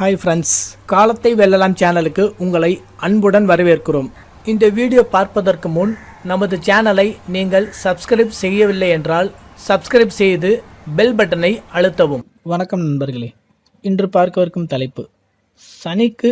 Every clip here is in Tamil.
ஹாய் ஃப்ரெண்ட்ஸ் காலத்தை வெல்லலாம் சேனலுக்கு உங்களை அன்புடன் வரவேற்கிறோம். இந்த வீடியோ பார்ப்பதற்கு முன் நமது சேனலை நீங்கள் சப்ஸ்கிரைப் செய்யவில்லை என்றால் சப்ஸ்கிரைப் செய்து பெல் பட்டனை அழுத்தவும். வணக்கம் நண்பர்களே. இன்று பார்க்கவிருக்கும் தலைப்பு சனிக்கு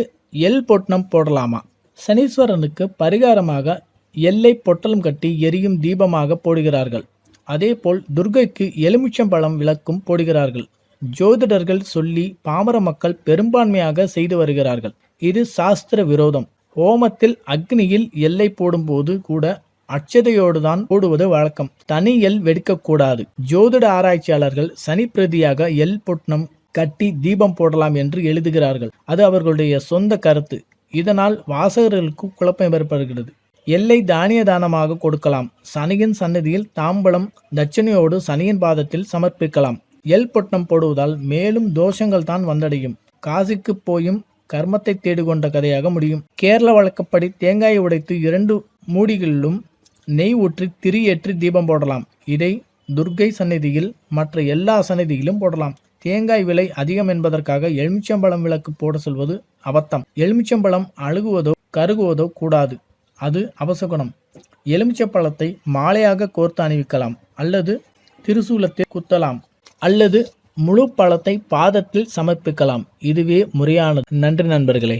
எல் பொட்டணம் போடலாமா? சனீஸ்வரனுக்கு பரிகாரமாக எல்லை பொட்டலம் கட்டி எரியும் தீபமாக போடுகிறார்கள். அதேபோல் துர்கைக்கு எலுமிச்சம்பழம் விளக்கும் போடுகிறார்கள். ஜோதிடர்கள் சொல்லி பாமர மக்கள் பெரும்பான்மையாக செய்து வருகிறார்கள். இது சாஸ்திர விரோதம். ஹோமத்தில் அக்னியில் எல்லை போடும்போது கூட அச்சதையோடு தான் போடுவது வழக்கம். தனி எல் வெடிக்கக்கூடாது. ஜோதிட ஆராய்ச்சியாளர்கள் சனி பிரதியாக எல் பொட்னம் கட்டி தீபம் போடலாம் என்று எழுதுகிறார்கள். அது அவர்களுடைய சொந்த கருத்து. இதனால் வாசகர்களுக்கு குழப்பம் ஏற்படுகிறது. எல்லை தானிய தானமாக கொடுக்கலாம். சனியின் சன்னதியில் தாம்பலம் தட்சணையோடு சனியின் பாதத்தில் சமர்ப்பிக்கலாம். எல் பொட்டம் போடுவதால் மேலும் தோஷங்கள் தான் வந்தடையும். காசிக்கு போயும் கர்மத்தை தேடிக்கொண்ட கதையாக முடியும். கேரள வழக்கப்படி தேங்காயை உடைத்து இரண்டு மூடிகளிலும் நெய் ஊற்றி திரி ஏற்றி தீபம் போடலாம். இதை துர்க்கை சந்நிதியில் மற்ற எல்லா சந்நிதியிலும் போடலாம். தேங்காய் விலை அதிகம் என்பதற்காக எலுமிச்சம்பழம் விளக்கு போட சொல்வது அபத்தம். எலுமிச்சம்பழம் அழுகுவதோ கருகுவதோ கூடாது. அது அவசகுணம் எலுமிச்சப்பழத்தை மாலையாக கோர்த்து அணிவிக்கலாம். அல்லது திருசூலத்தை குத்தலாம். அல்லது முழு பழத்தை பாதத்தில் சமர்ப்பிக்கலாம். இதுவே முறையானது. நன்றி நண்பர்களே.